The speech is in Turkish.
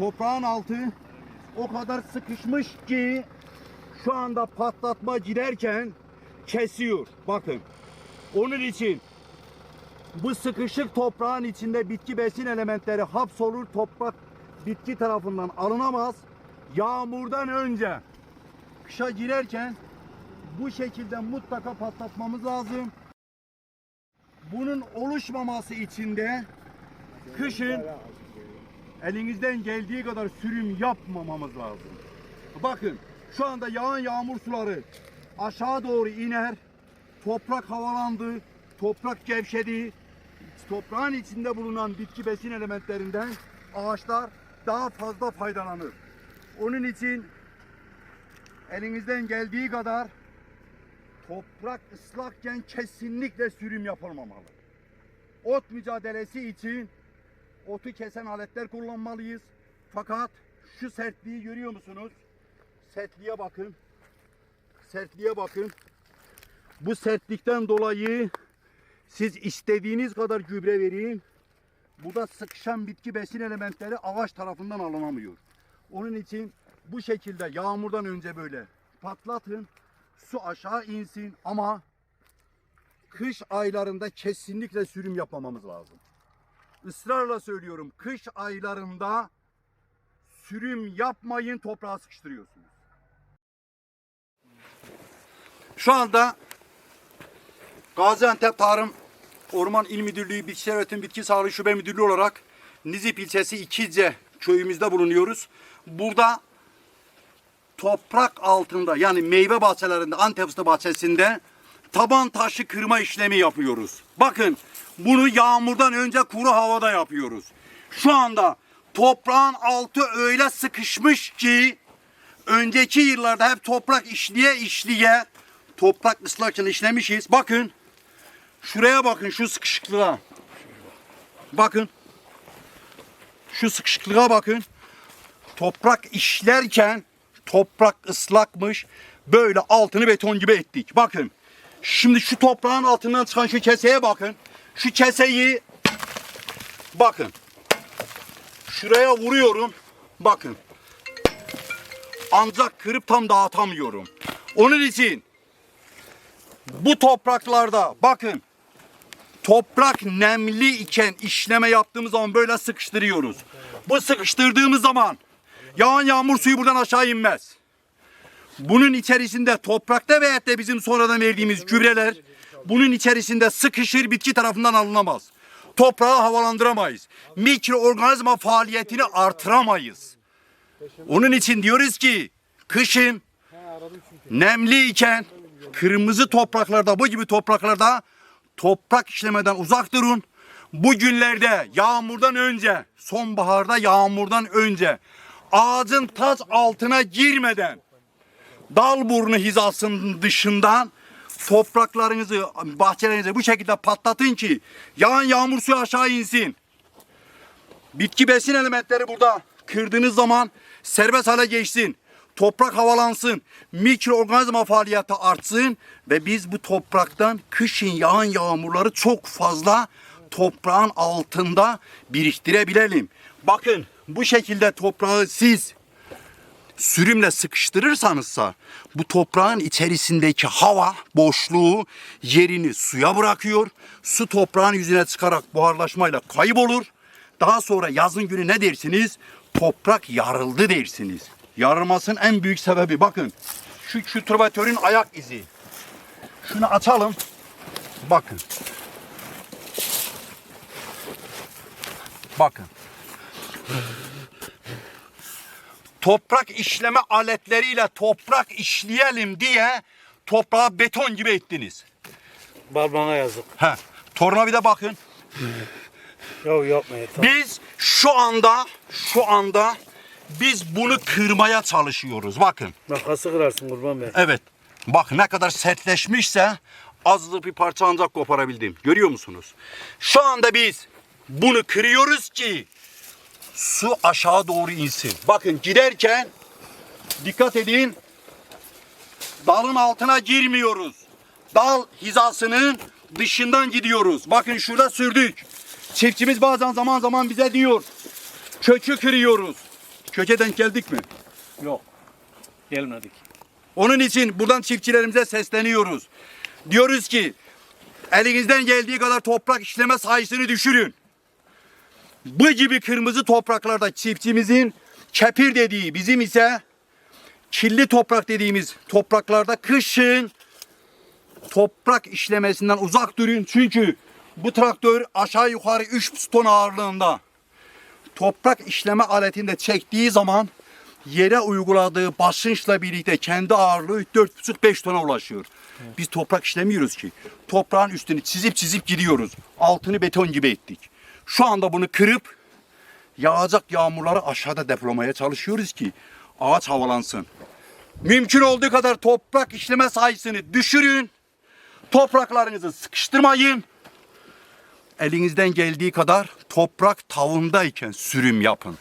toprağın altı o kadar sıkışmış ki şu anda patlatma girerken kesiyor. Bakın. Onun için bu sıkışık toprağın içinde bitki besin elementleri hapsolur. Toprak bitki tarafından alınamaz. Yağmurdan önce kışa girerken bu şekilde mutlaka patlatmamız lazım. Bunun oluşmaması için de kışın elinizden geldiği kadar sürüm yapmamamız lazım. Bakın şu anda yağan yağmur suları aşağı doğru iner. Toprak havalandı, toprak gevşedi. Toprağın içinde bulunan bitki besin elementlerinden ağaçlar daha fazla faydalanır. Onun için elinizden geldiği kadar toprak ıslakken kesinlikle sürüm yapılmamalı. Ot mücadelesi için otu kesen aletler kullanmalıyız. Fakat şu sertliği görüyor musunuz? Sertliğe bakın. Sertliğe bakın. Bu sertlikten dolayı siz istediğiniz kadar gübre verin. Burada sıkışan bitki besin elementleri ağaç tarafından alınamıyor. Onun için bu şekilde yağmurdan önce böyle patlatın. Su aşağı insin ama kış aylarında kesinlikle sürüm yapmamamız lazım. Israrla söylüyorum. Kış aylarında sürüm yapmayın toprağa sıkıştırıyorsunuz. Şu anda Gaziantep Tarım Orman İl Müdürlüğü Bitkiler Üretim Bitki Sağlığı Şube Müdürlüğü olarak Nizip ilçesi İkice köyümüzde bulunuyoruz. Burada toprak altında yani meyve bahçelerinde Antep fıstığı bahçesinde taban taşı kırma işlemi yapıyoruz. Bakın bunu yağmurdan önce kuru havada yapıyoruz. Şu anda toprağın altı öyle sıkışmış ki önceki yıllarda hep toprak işliye işliye toprak ıslakken işlemişiz. Bakın şuraya bakın şu sıkışıklığa. Bakın şu sıkışıklığa bakın. Toprak işlerken toprak ıslakmış. Böyle altını beton gibi ettik. Bakın. Şimdi şu toprağın altından çıkan şu keseye bakın. Şu keseyi bakın. Şuraya vuruyorum. Bakın. Ancak kırıp tam dağıtamıyorum. Onun için bu topraklarda bakın toprak nemli iken işleme yaptığımız zaman böyle sıkıştırıyoruz. Bu sıkıştırdığımız zaman yağan yağmur suyu buradan aşağı inmez. Bunun içerisinde toprakta veyahut da bizim sonradan verdiğimiz gübreler bunun içerisinde sıkışır bitki tarafından alınamaz. Toprağı havalandıramayız. Mikroorganizma faaliyetini artıramayız. Onun için diyoruz ki kışın nemli iken kırmızı topraklarda bu gibi topraklarda toprak işlemeden uzak durun. Bu günlerde yağmurdan önce sonbaharda yağmurdan önce ağacın taç altına girmeden dal burnu hizasının dışından topraklarınızı, bahçelerinizi bu şekilde patlatın ki yağan yağmur suyu aşağı insin. Bitki besin elementleri burada kırdığınız zaman serbest hale geçsin. Toprak havalansın. Mikroorganizma faaliyeti artsın ve biz bu topraktan kışın yağan yağmurları çok fazla toprağın altında biriktirebilelim. Bakın bu şekilde toprağı siz sürümle sıkıştırırsanızsa bu toprağın içerisindeki hava boşluğu yerini suya bırakıyor. Su toprağın yüzüne çıkarak buharlaşmayla kaybolur. Daha sonra yazın günü ne dersiniz? Toprak yarıldı dersiniz. Yarılmasının en büyük sebebi bakın şu şu türbatörün ayak izi. Şunu açalım. Bakın. Bakın. Toprak işleme aletleriyle toprak işleyelim diye toprağı beton gibi ettiniz. Balbana yazık. He. Tornavida bakın. Ya yapmayın. Tamam. Biz şu anda şu anda biz bunu kırmaya çalışıyoruz. Bakın. Makası kırarsın kurban bey. Evet. Bak ne kadar sertleşmişse azlık bir parça ancak koparabildim. Görüyor musunuz? Şu anda biz bunu kırıyoruz ki su aşağı doğru insin. Bakın giderken dikkat edin. Dalın altına girmiyoruz. Dal hizasının dışından gidiyoruz. Bakın şurada sürdük. Çiftçimiz bazen zaman zaman bize diyor. Kökü kırıyoruz. Köke denk geldik mi? Yok. Gelmedik. Onun için buradan çiftçilerimize sesleniyoruz. Diyoruz ki elinizden geldiği kadar toprak işleme sayısını düşürün. Bu gibi kırmızı topraklarda çiftçimizin kepir dediği bizim ise kirli toprak dediğimiz topraklarda kışın toprak işlemesinden uzak durun. Çünkü bu traktör aşağı yukarı 3 ton ağırlığında toprak işleme aletinde çektiği zaman yere uyguladığı basınçla birlikte kendi ağırlığı 4,5-5 tona ulaşıyor. Biz toprak işlemiyoruz ki. Toprağın üstünü çizip çizip gidiyoruz. Altını beton gibi ettik. Şu anda bunu kırıp yağacak yağmurları aşağıda depolamaya çalışıyoruz ki ağaç havalansın. Mümkün olduğu kadar toprak işleme sayısını düşürün. Topraklarınızı sıkıştırmayın. Elinizden geldiği kadar toprak tavundayken sürüm yapın.